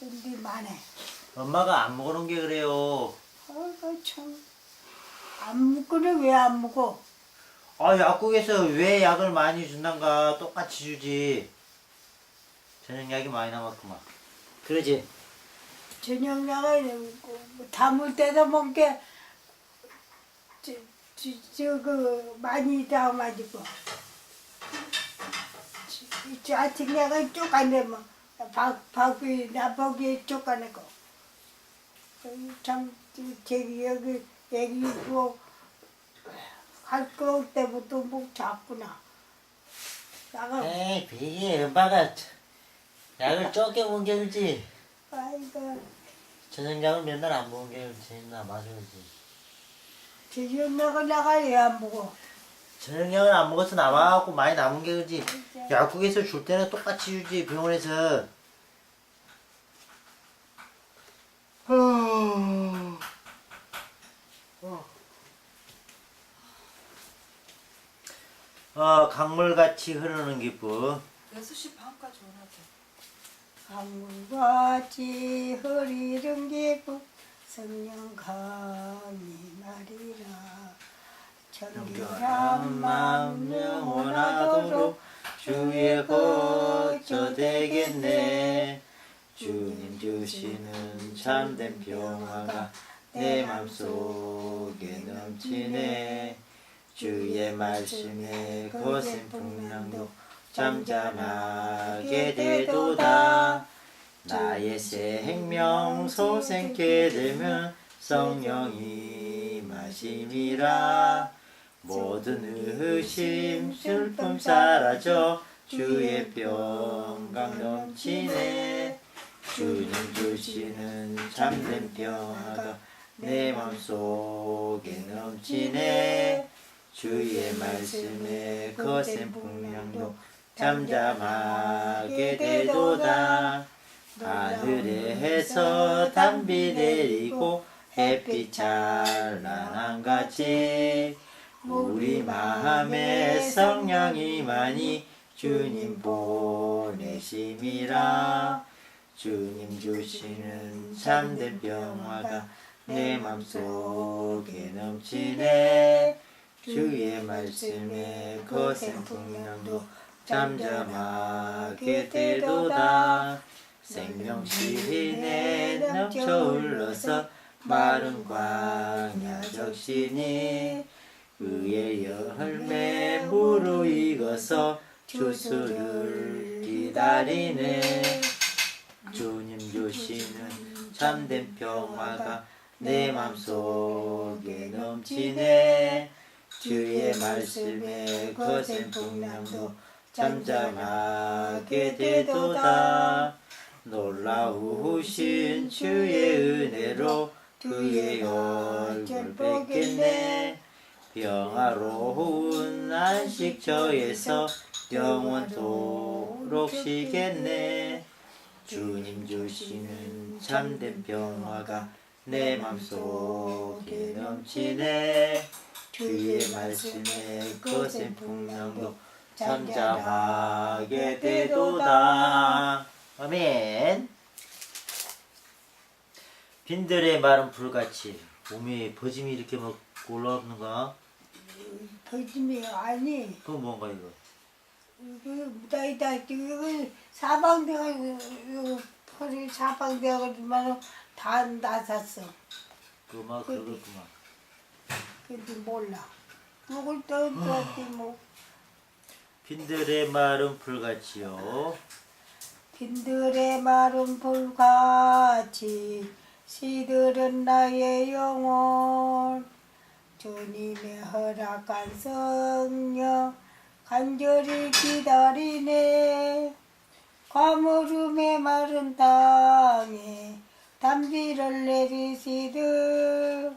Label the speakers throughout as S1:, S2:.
S1: 일이 많아.
S2: 엄마가 안 먹어놓은 게 그래요.
S1: 아이고 참. 안 먹고는 왜안 먹어?
S2: 아, 약국에서 왜 약을 많이 준단가 똑같이 주지. 저녁 약이 많이 남았구만. 그러지?
S1: 저녁약을 담을 때도 먹게 저그 많이 담아지고 아침 약을 쪼가내면 박 박이 나박이 쪼가내고 참 저기 여기 애기 뭐 할거 때부터 목 잡구나. 나가
S2: 에이, 비기 엄마가 약을 먹은 게 그렇지.
S1: 아이고
S2: 저녁 약을 맨날 안 먹은 게 그렇지. 나 맞아야지.
S1: 저녁약을 나가야 안 먹어.
S2: 저녁 약을 안 먹어서 남아갖고 많이 남은 게 그렇지. 약국에서 줄 때는 똑같이 주지, 병원에서. 어. 어, 강물같이 흐르는 기쁨.
S3: 6시 반까지 오라고.
S1: 강물같이 흐리는 기분 성령 감이 말이라 정결한 마음 영원하도록
S2: 주의 거처 되겠네. 주님 주시는 참된 평화가 내 맘속에 넘치네. 주의 말씀에 거센 풍랑도 잠잠하게 되도다. 나의 생명 소생케 되면 성령이 마심이라. 모든 의심 슬픔 사라져 주의 평강 넘치네. 주님 주시는 참된 평화가 내 맘속에 넘치네. 주의 말씀에 거센 풍랑도 잠잠하게 되도다. 하늘에서 담비 내리고 햇빛 찬란한 같이 우리 마음에 성령이 많이 주님 보내심이라. 주님 주시는 참된 평화가 내 맘속에 넘치네. 주의 말씀에 거센 풍랑도 잠잠하게 되도다. 생명신에 넘쳐 흘러서 마른 광야 적신이 의의 열매 무르익어서 주수를 기다리네. 주님 주시는 참된 평화가 내 맘속에 넘치네. 주의 말씀에 거센 풍랑도 잠잠하게 되도다. 놀라우신 주의 은혜로 그의 얼굴 뵙겠네 평화로운 안식처에서 영원토록 쉬겠네. 주님 주시는 참된 평화가 내 맘속에 넘치네. 주의 말씀에 거센 풍랑도 잠잠하게 되도다. 아멘. 빈들의 마른 불같이 몸에 버짐이 이렇게 막 올라오는가?
S1: 거짓말이 아니
S2: 그건 뭔가 이거?
S1: 그 무다이다 이거 사방대가 이거 펄이 사방대가지만 다 나섰어.
S2: 그거 막 그러겠구만.
S1: 근데 몰라. 먹을 때는 또한테 뭐.
S2: 빈들의 마른 불같이요.
S1: 빈들의 마른 불같이 시들은 나의 영혼 주님의 허락한 성령 간절히 기다리네. 과물음의 마른 땅에 담비를 내리시듯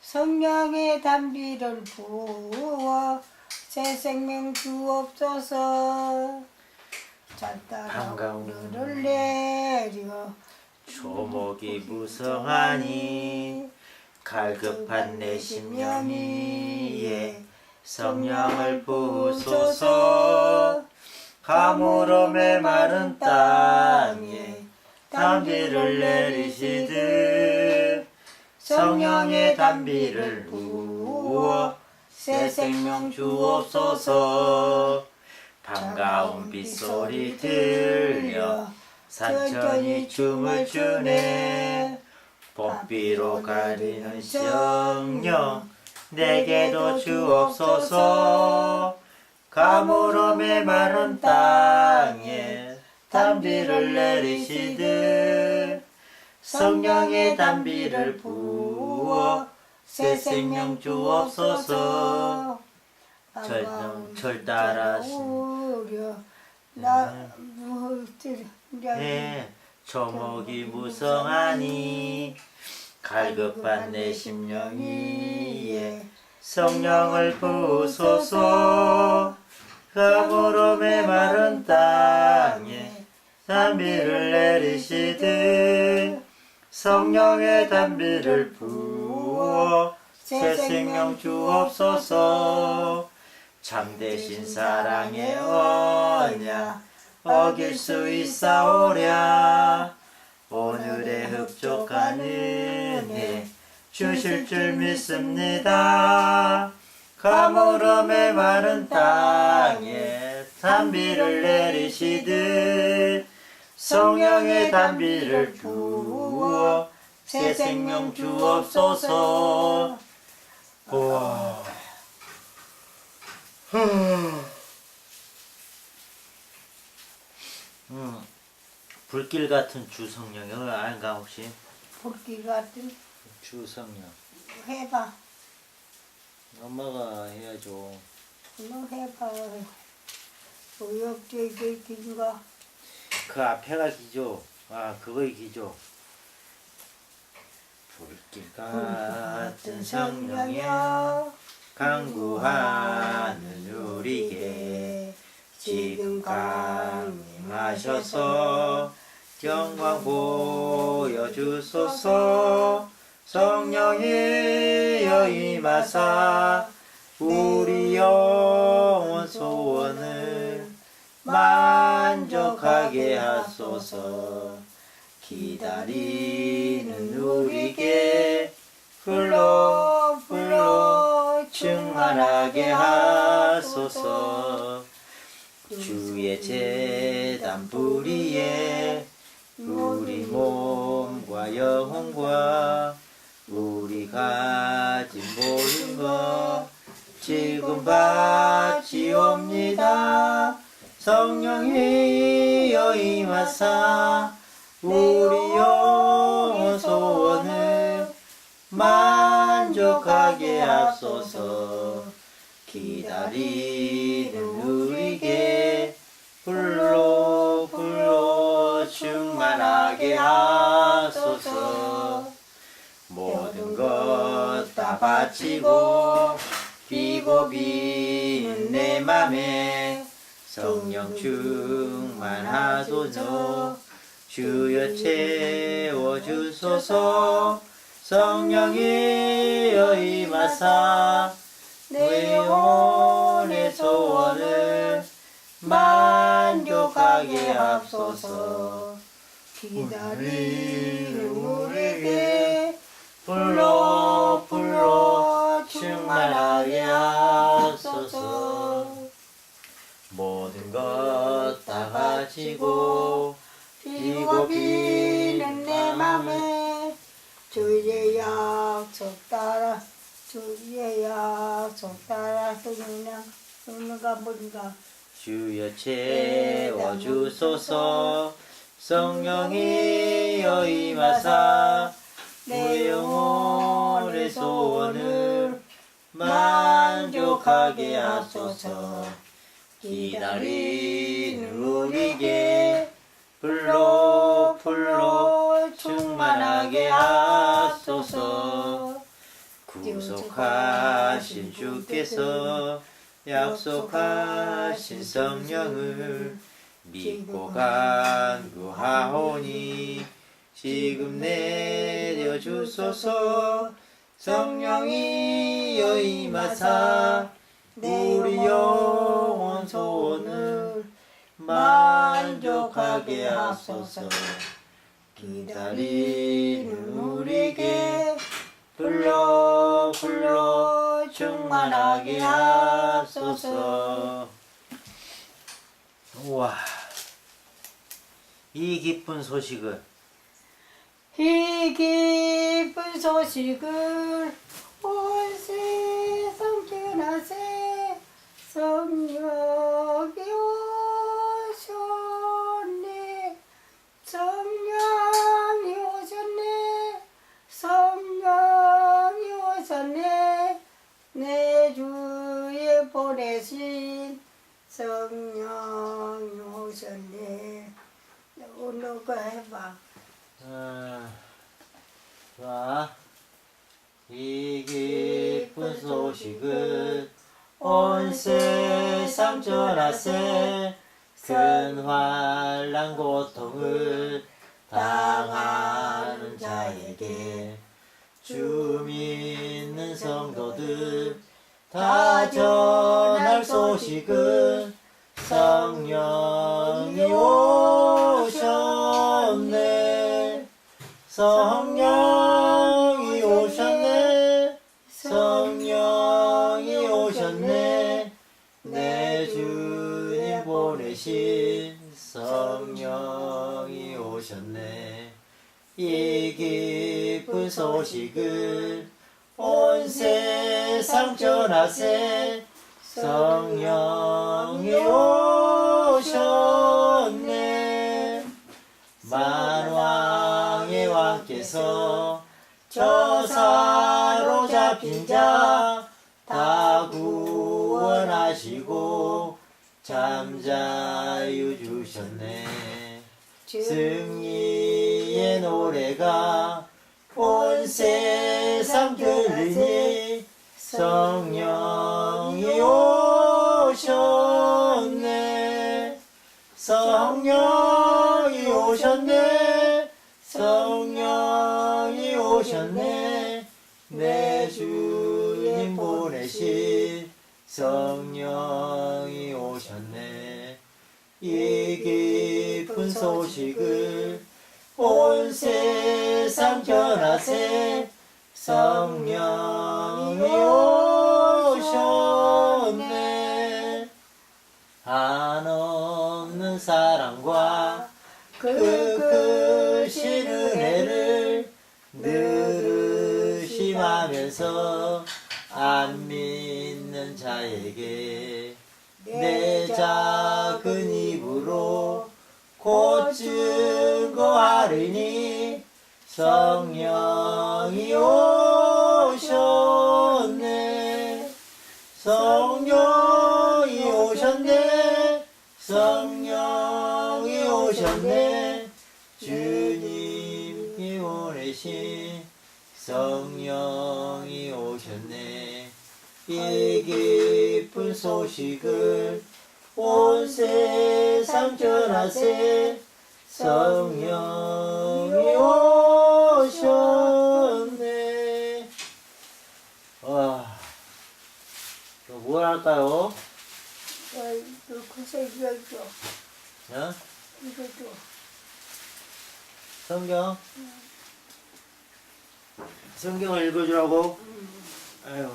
S1: 성령의 담비를 부어 새 생명 주옵소서. 잘
S2: 한가운
S1: 따라 오늘을 내려
S2: 초목이 무성하니 갈급한 내 심령이에 성령을 부소서. 가물음의 마른 땅에 단비를 내리시듯 성령의 단비를 부어 새 생명 주옵소서. 반가운 빗소리 들려. 산천이 춤을 추네 복비로 가리는 성령 내게도 주옵소서. 가물어 메마른 땅에 단비를 내리시듯 성령의 단비를 부어 새 생명 주옵소서. 철- 철 따라신
S1: 나 무엇들
S2: 네, 초목이 무성하니 갈급한 내 심령이에 성령을 부소서. 가물어 메마른 땅에 단비를 내리시듯 성령의 단비를 부어 새 생명 주옵소서. 참되신 사랑의 언약 어길 수 있사오랴. 오늘의 은혜 주실 줄 믿습니다. 가물어 메마른 땅에 단비를 내리시듯 성령의 단비를 부어 새 생명 주옵소서. 우와. 음, 불길 같은 주성령을 알까 혹시?
S1: 복귀 같은
S2: 주성령
S1: 해봐.
S2: 엄마가 해야죠.
S1: 너 해봐. 의욕적인 긴가?
S2: 그 앞에가 기죠. 아 그거의 기죠. 불길 같은 성령여 강구하는 우리에게 지금 강림하셔서 영광 보여주소서 성령이여 임하사 우리 영혼 소원을 만족하게 하소서. 기다리는 우리에게 불러 불러 충만하게 하소서. 주의 재단 뿌리에 우리 몸과 영혼과 우리 가 진 모든 것 지금 바치옵니다. 성령이여 임하사 우리 영혼 소원을 만족하게 하소서. 기다리는 다 바치고 비고 비는 내 맘에 성령 충만하소서. 주여 채워주소서. 성령이여 임하사 내 영혼의 소원을 만족하게 하소서.
S1: 기다리
S2: 충만하게 하소서. 모든 것 다 가지고
S1: 비고 비는 내 맘에 주의 약속 따라 주의 약속 따라 그냥 누가 뭔가?
S2: 주여 채워주소서. 성령이여 임하사 내 영혼의 소원을 만족하게 하소서. 기다리는 우리에게 불러 불러 충만하게 하소서. 구속하신 주께서 약속하신 성령을 믿고 간구하오니 지금 내려주소서 성령이여 임하사 우리 영혼 소원을 만족하게 하소서
S1: 기다리는 우리에게 불러 불러 충만하게 하소서
S2: 우와. 이 기쁜 소식을
S1: 이 기쁜 소식을 온 세상 전하세 성령이 오셨네. 성령이 오셨네. 성령이 오셨네. 내 주에 보내신 성령이 오셨네. 오늘 거 해봐
S2: 아, 자, 이 기쁜 소식을 온 세상 전하세. 큰 환란 고통을 당하는 자에게 주 믿는 성도들 다 전할 소식은 성령 성령이 오셨네. 성령이 오셨네. 내 주님 보내신 성령이 오셨네. 이 기쁜 소식을 온 세상 전하세. 성령이 오셨네. 만왕의 왕께서 저 사로 잡힌 자 다 구원하시고 잠자유 주셨네. 승리의 노래가 온 세상 들리니 성령이 오셨네. 성령 주님 보내신 성령이 오셨네. 이 기쁜 소식을 온 세상 전하세. 성령이 오셨네. 한없는 사랑과 자에게 내 작은 입으로 곧 증거하리니 성령이 오셨네. 성령이 오셨네. 성령이 오셨네. 주님이 보내신 성령이 오셨네. 이 기쁜 소식을 온 세상 전하세 성령이 오셨네 와, 이거 뭘 할까요?
S1: 그 글쎄 이거 줘
S2: 어?
S1: 이거 줘
S2: 성경? 성경을 읽어주라고? 아유.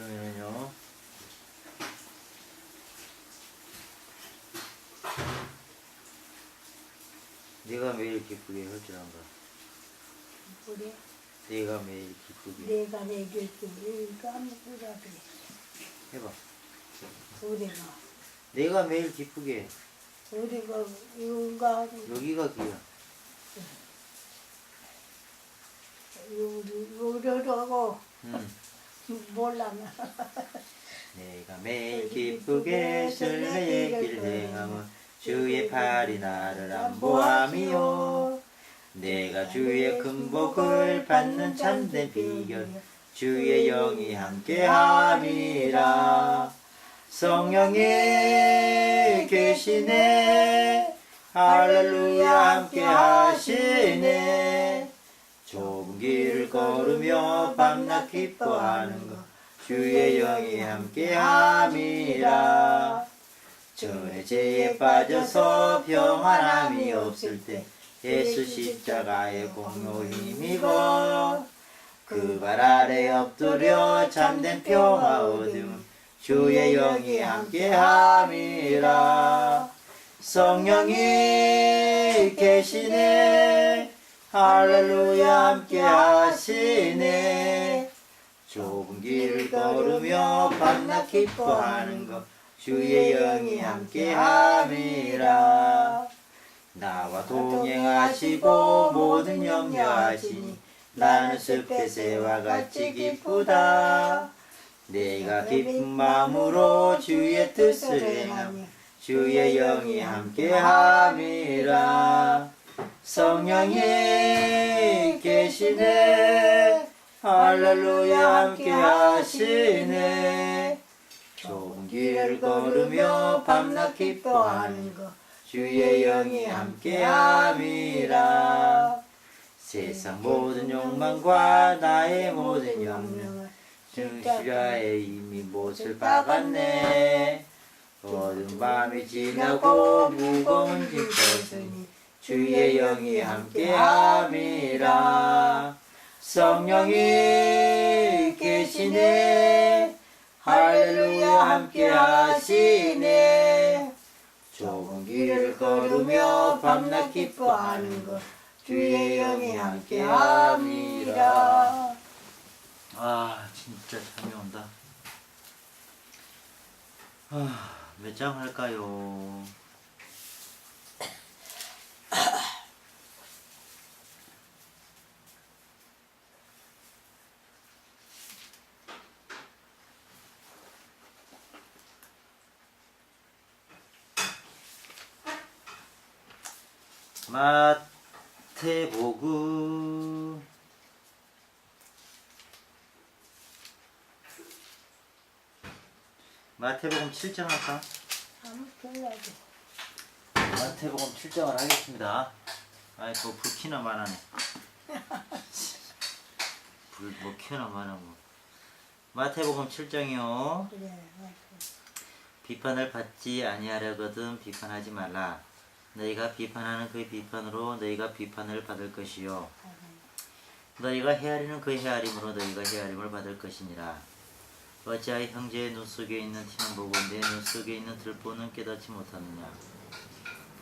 S2: 그러면요. 네가 매일 기쁘게 할 줄 안가.
S1: 우리
S2: 네가 매일 기쁘게
S1: 내가 이거 아무거나 그래
S2: 해봐.
S1: 우리가
S2: 네가 매일 기쁘게.
S1: 우리가 이거
S2: 여기가 귀야.
S1: 우리 우리라고
S2: 응.
S1: 몰라
S2: 내가 매일 기쁘게 설레의 길 행함은 주의 팔이 나를 안보함이요. 내가 주의 큰 복을 받는 참된 비결 주의 영이 함께함이라. 성령이 계시네. 할렐루야 함께하시네 좁은 길을 걸으며 밤낮 기뻐하는 것 주의 영이 함께함이라. 전에 죄에 빠져서 평안함이 없을 때 예수 십자가의 공로 힘입어 그 발 아래 엎드려 참된 평화 얻음 주의 영이 함께함이라. 성령이 계시네 할렐루야 함께 하시네. 좁은 길을 걸으며 밤낮 기뻐하는 것 주의 영이 함께 함이라. 나와 동행하시고 모든 염려하시니 나는 숲의 새와 같이 기쁘다. 내가 기쁜 마음으로 주의 뜻을 행하며 주의 영이 함께 함이라 성령이 계시네. 할렐루야 함께 하시네. 좁은 길을 걸으며 밤낮 기뻐하는 것. 주의 영이 함께함이라. 세상 모든 욕망과 나의 모든 영명을 십자가에 이미 못을 박았네. 어두운 밤이 지나고 무거운 짐 벗으니 주의 영이 함께함이라. 성령이 계시네. 할렐루야 함께하시네. 좁은 길을 걸으며 밤낮 기뻐하는 것 주의 영이 함께함이라. 아 진짜 잠이 온다. 아, 몇 장 할까요? 마태복음 마태복음 7장 할까?
S1: 한번 불러줘.
S2: 마태복음 7장을 하겠습니다. 아이 뭐 불키나 많하네. 불뭐 키나 많아 뭐. 마태복음 7장이요.
S1: 그래.
S2: 비판을 받지 아니하려거든 비판하지 말라. 너희가 비판하는 그 비판으로 너희가 비판을 받을 것이요. 너희가 헤아리는 그 헤아림으로 너희가 헤아림을 받을 것이니라. 어찌하여 형제의 눈 속에 있는 티는 보고 내 눈 속에 있는 들보는 깨닫지 못하느냐.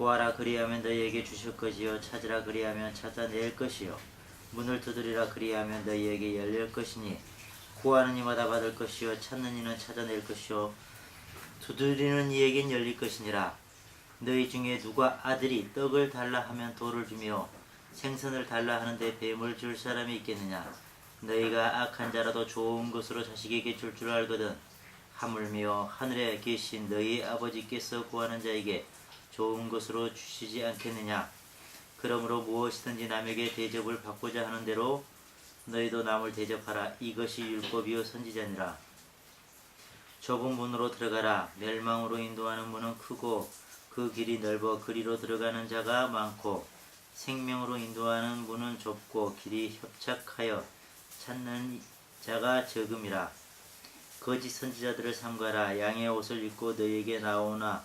S2: 구하라 그리하면 너희에게 주실 것이요 찾으라 그리하면 찾아낼 것이요 문을 두드리라 그리하면 너희에게 열릴 것이니 구하는 이마다 받을 것이요 찾는 이는 찾아낼 것이요 두드리는 이에겐 열릴 것이니라. 너희 중에 누가 아들이 떡을 달라 하면 돌을 주며 생선을 달라 하는데 뱀을 줄 사람이 있겠느냐? 너희가 악한 자라도 좋은 것으로 자식에게 줄줄 알거든. 하물며 하늘에 계신 너희 아버지께서 구하는 자에게 좋은 것으로 주시지 않겠느냐? 그러므로 무엇이든지 남에게 대접을 받고자 하는 대로 너희도 남을 대접하라. 이것이 율법이요 선지자니라. 좁은 문으로 들어가라. 멸망으로 인도하는 문은 크고 그 길이 넓어 그리로 들어가는 자가 많고 생명으로 인도하는 문은 좁고 길이 협착하여 찾는 자가 적음이라. 거짓 선지자들을 삼가라. 양의 옷을 입고 너희에게 나오나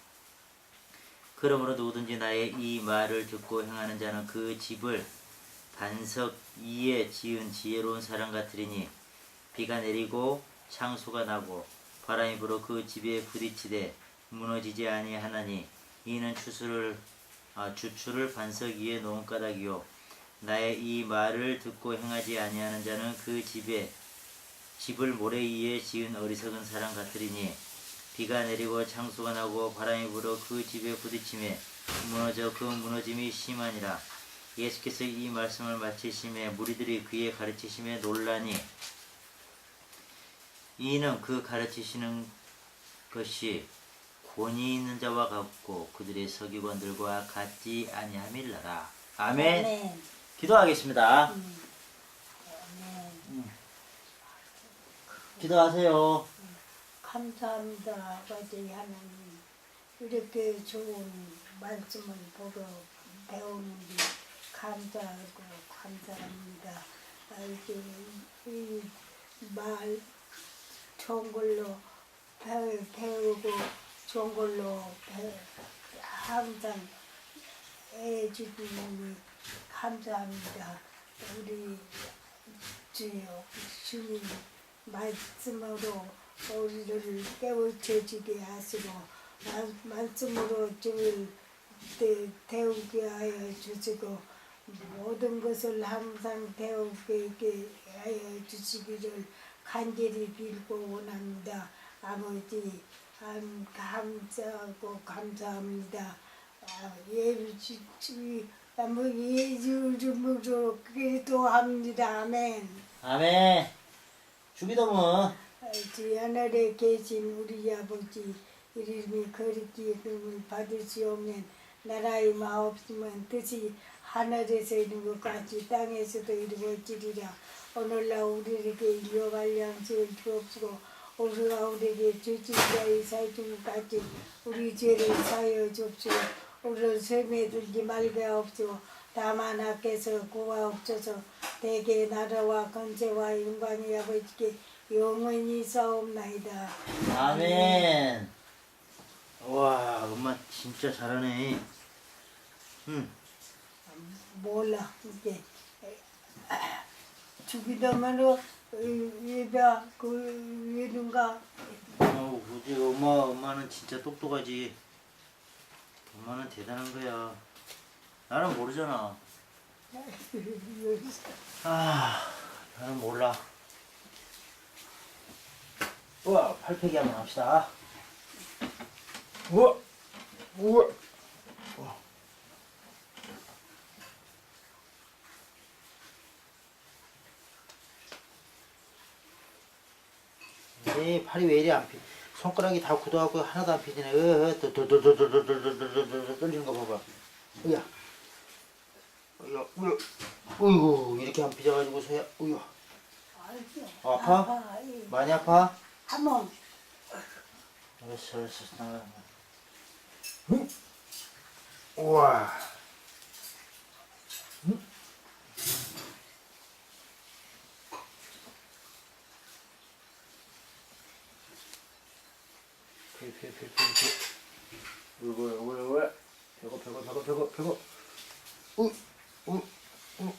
S2: 그러므로 누구든지 나의 이 말을 듣고 행하는 자는 그 집을 반석 위에 지은 지혜로운 사람 같으리니 비가 내리고 창수가 나고 바람이 불어 그 집에 부딪히되 무너지지 아니하나니 이는 추수를 아, 주추를 반석 위에 놓은 까닭이요. 나의 이 말을 듣고 행하지 아니하는 자는 그 집에 집을 모래 위에 지은 어리석은 사람 같으리니 비가 내리고 창수가 나고 바람이 불어 그 집에 부딪힘에 무너져 그 무너짐이 심하니라 예수께서 이 말씀을 마치심에 무리들이 그의 가르치심에 놀라니 이는 그 가르치시는 것이 권위 있는 자와 같고 그들의 서기관들과 같지 아니함일라라 아멘
S1: 아멘.
S2: 기도하겠습니다
S1: 음. 아멘.
S2: 기도하세요
S1: 감사합니다, 아버지 하나님. 이렇게 좋은 말씀을 보러 배우는데 감사하고 감사합니다. 아, 이게 이말 좋은 걸로 배우, 배우고 좋은 걸로 배, 항상 해주시니 감사합니다. 우리 주님 말씀으로 우리를 깨우쳐지게 하시고 말- 말씀으로 주를 대- 태우게 하여 주시고 모든 것을 항상 태우게 하여 주시기를 간절히 빌고 원합니다. 아버지 감- 감사하고 감사합니다. 아, 예수 예수 이름으로 기도합니다. 아멘.
S2: 아멘 주기도문
S1: 주 하늘에 계신 우리 아버지 이름이 거룩히 이름을 받으시오면 나라의 마옵시면 뜻이 하늘에서 이룬 것 같이 땅에서도 이루어지리라. 오늘날 우리에게 일용할 양식을 주옵시고 우리가 우리에게 주신 자의 사준 같이 우리 죄를 사하여 주옵시고 우리를 섬에 들지 말게 하옵시고 다만 하께서 구하옵소서. 대개 나라와 건세와 영광이 아버지께 영원히 싸움나이다.
S2: 아멘. 와 엄마 진짜 잘하네. 응.
S1: 몰라 이게. 죽이다마로 예배 그 예든가?
S2: 어우 그지? 엄마 엄마는 진짜 똑똑하지. 엄마는 대단한 거야. 나는 모르잖아. 아 나는 몰라 우와 팔페기 한번 합시다 우와 우와 우와. 네 팔이 왜 이리 안 피? 손가락이 다 굳어갖고 하나도 안 피지네. 어, 또또또또또또또또또 떨리는 거 봐봐. 으야, 으야, 으야, 어이구 이렇게 안 피져가지고 서야, 으야, 아파?
S1: 아파 예.
S2: 많이 아파?
S1: 한번
S2: 알았어, 알았어, 나가. 응? 우와. 응? 피, 피, 피, 피, 피. 울고, 울고, 울고. 배고, 배고, 배고, 배고, 배고. 우, 우, 우.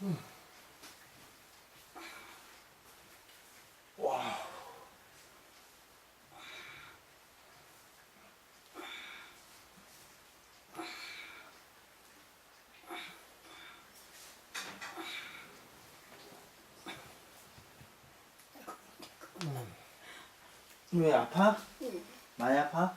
S2: 와. 왜 아파? 많이 아파?